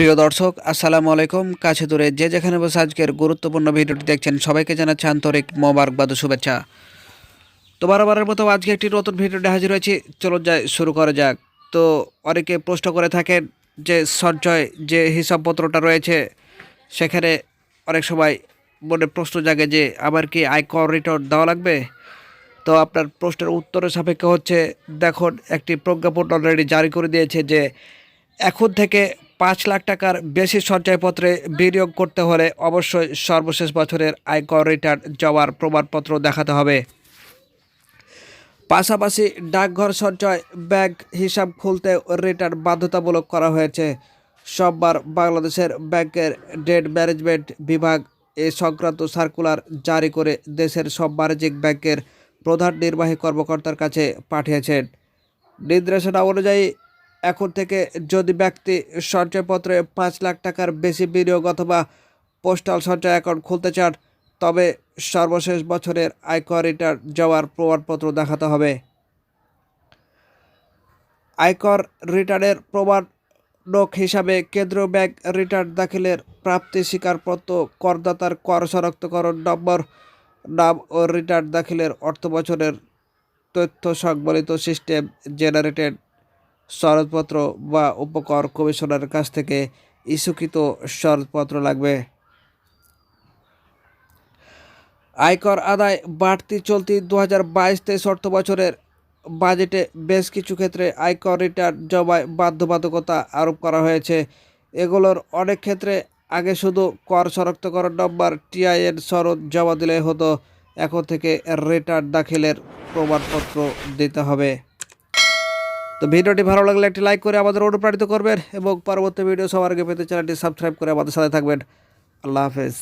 প্রিয় দর্শক, আসসালামু আলাইকুম। কাছে দূরে যে যেখানে বসে আজকের গুরুত্বপূর্ণ ভিডিওটি দেখছেন, সবাইকে জানাচ্ছি আন্তরিক মোবারকবাদ শুভেচ্ছা। তো বারবারের মতো আজকে একটি নতুন ভিডিওতে হাজির হয়েছি। চলো যাই, শুরু করা যাক। তো অনেকে প্রশ্ন করে থাকেন যে, সঞ্চয় যে হিসাবপত্রটা রয়েছে, সেখানে অনেক সময় মনে প্রশ্ন জাগে যে আবার কি আয়কর রিটার্ন দেওয়া লাগবে? তো আপনার প্রশ্নের উত্তরের সাপেক্ষে হচ্ছে, দেখুন, একটি প্রজ্ঞাপন অলরেডি জারি করে দিয়েছে যে, এখন থেকে পাঁচ লাখ টাকার বেশি সঞ্চয়পত্রে বিনিয়োগ করতে হলে অবশ্যই সর্বশেষ বছরের আয়কর রিটার্ন জমার প্রমাণপত্র দেখাতে হবে। পাশাপাশি ডাকঘর সঞ্চয় ব্যাংক হিসাব খুলতে রিটার্ন বাধ্যতামূলক করা হয়েছে। সোমবার বাংলাদেশের ব্যাংকের ডেট ম্যানেজমেন্ট বিভাগ এ সংক্রান্ত সার্কুলার জারি করে দেশের সব বাণিজ্যিক ব্যাংকের প্রধান নির্বাহী কর্মকর্তার কাছে পাঠিয়েছেন। নির্দেশনা অনুযায়ী এখন থেকে যদি ব্যক্তি সঞ্চয়পত্রে পাঁচ লাখ টাকার বেশি বিনিয়োগ অথবা পোস্টাল সঞ্চয় অ্যাকাউন্ট খুলতে চান, তবে সর্বশেষ বছরের আয়কর রিটার্ন জমার প্রমাণপত্র দেখাতে হবে। আয়কর রিটার্নের প্রমাণক হিসাবে কেন্দ্রীয় ব্যাংক রিটার্ন দাখিলের প্রাপ্তি স্বীকারপত্র করদাতার কর শনাক্তকরণ নম্বর, নাম ও রিটার্ন দাখিলের অর্থ বছরের তথ্য সংবলিত সিস্টেম জেনারেটেড সনদপত্র বা উপকর কমিশনারের কাছ থেকে ইস্যুকৃত সনদপত্র লাগবে। আয়কর আদায় বাড়তি চলতি দু হাজার বাইশ তেইশ অর্থ বছরের বাজেটে বেশ কিছু ক্ষেত্রে আয়কর রিটার্ন জমায় বাধ্যবাধকতা আরোপ করা হয়েছে। এগুলোর অনেক ক্ষেত্রে আগে শুধু কর শনাক্তকরণ নম্বর, টিআইএন সনদ জমা দিলে হতো, এখন থেকে রিটার্ন দাখিলের প্রমাণপত্র দিতে হবে। তো ভিডিওটি ভালো লাগলে একটি লাইক করে আমাদের অনুপ্রাণিত করবেন এবং পরবর্তী ভিডিও সবার আগে পেতে চ্যানেলটি সাবস্ক্রাইব করে আমাদের সাথে থাকবেন। আল্লাহ হাফেজ।